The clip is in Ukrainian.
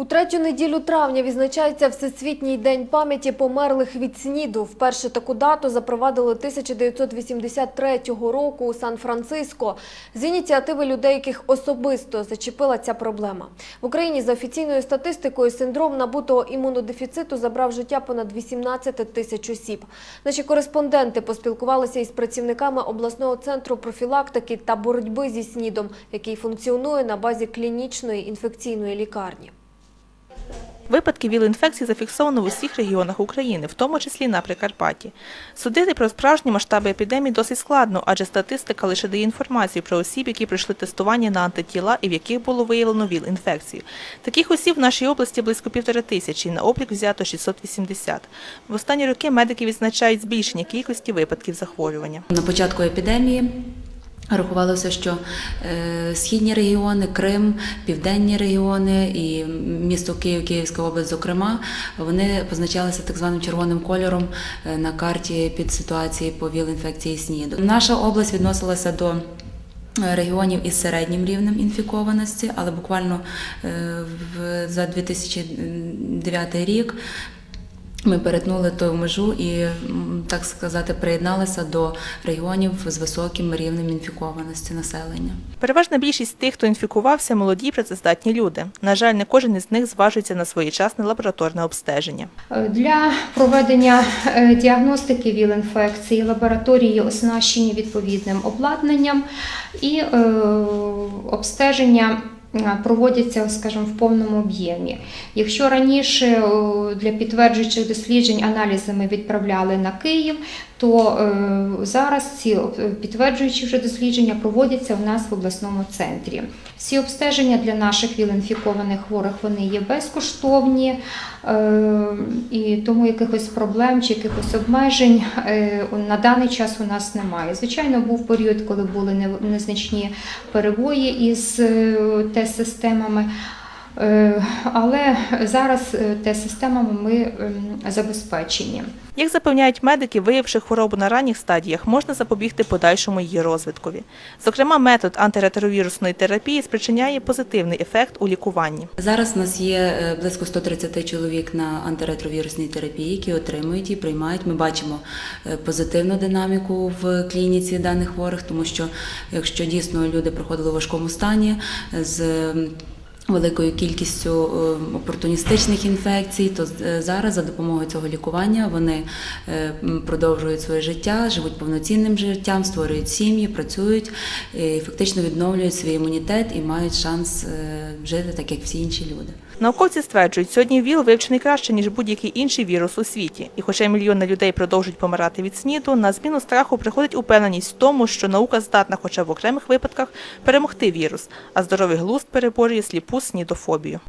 У третю неділю травня відзначається Всесвітній день пам'яті померлих від СНІДу. Вперше таку дату запровадили 1983 року у Сан-Франциско з ініціативи людей, яких особисто зачепила ця проблема. В Україні за офіційною статистикою синдром набутого імунодефіциту забрав життя понад 18 тисяч осіб. Наші кореспонденти поспілкувалися із працівниками обласного центру профілактики та боротьби зі СНІДом, який функціонує на базі клінічної інфекційної лікарні. Випадки ВІЛ-інфекції зафіксовано в усіх регіонах України, в тому числі на Прикарпатті. Судити про справжні масштаби епідемії досить складно, адже статистика лише дає інформацію про осіб, які пройшли тестування на антитіла і в яких було виявлено ВІЛ-інфекцію. Таких осіб в нашій області близько півтори тисячі, на облік взято 680. В останні роки медики відзначають збільшення кількості випадків захворювання. На початку епідемії рахувалося, що е, східні регіони, Крим, південні регіони і місто Київ, Київська область, зокрема, вони позначалися так званим червоним кольором е, на карті під ситуації по віл-інфекції СНІДу. Наша область відносилася до е, регіонів із середнім рівнем інфікованості, але буквально за 2009 рік ми перетнули ту межу і, так сказати, приєдналися до регіонів з високим рівнем інфікованості населення. Переважна більшість тих, хто інфікувався, молоді працездатні люди. На жаль, не кожен із них зважується на своєчасне лабораторне обстеження. Для проведення е, діагностики ВІЛ-інфекції лабораторії оснащені відповідним обладнанням і е, обстеження е, проводяться, скажімо, в повному об'ємі. Якщо раніше е, для підтверджуючих досліджень аналізи ми відправляли на Київ, то е, зараз ці е, підтверджуючі вже дослідження проводяться у нас в обласному центрі. Всі обстеження для наших віл-інфікованих хворих вони є безкоштовні, е, і тому якихось проблем чи якихось обмежень е, на даний час у нас немає. Звичайно, був період, коли були незначні перебої із е, тест-системами. Е, Але зараз е, тест-системами ми ем, забезпечені. Як запевняють медики, виявивши хворобу на ранніх стадіях, можна запобігти подальшому її розвиткові. Зокрема, метод антиретровірусної терапії спричиняє позитивний ефект у лікуванні. Зараз у нас є е, близько 130 чоловік на антиретровірусній терапії, які отримують і приймають. Ми бачимо позитивну динаміку в клініці даних хворих, тому що якщо дійсно люди проходили в важкому стані з великою кількістю е, опортуністичних інфекцій, то е, зараз за допомогою цього лікування вони е, продовжують своє життя, живуть повноцінним життям, створюють сім'ї, працюють і фактично відновлюють свій імунітет і мають шанс жити так, як всі інші люди. Науковці стверджують, сьогодні ВІЛ вивчений краще, ніж будь-який інший вірус у світі. І хоча мільйони людей продовжують помирати від СНІДу, на зміну страху приходить упевненість в тому, що наука здатна хоча в окремих випадках перемогти вірус, а здоровий глузд переборює сліпу снідофобію.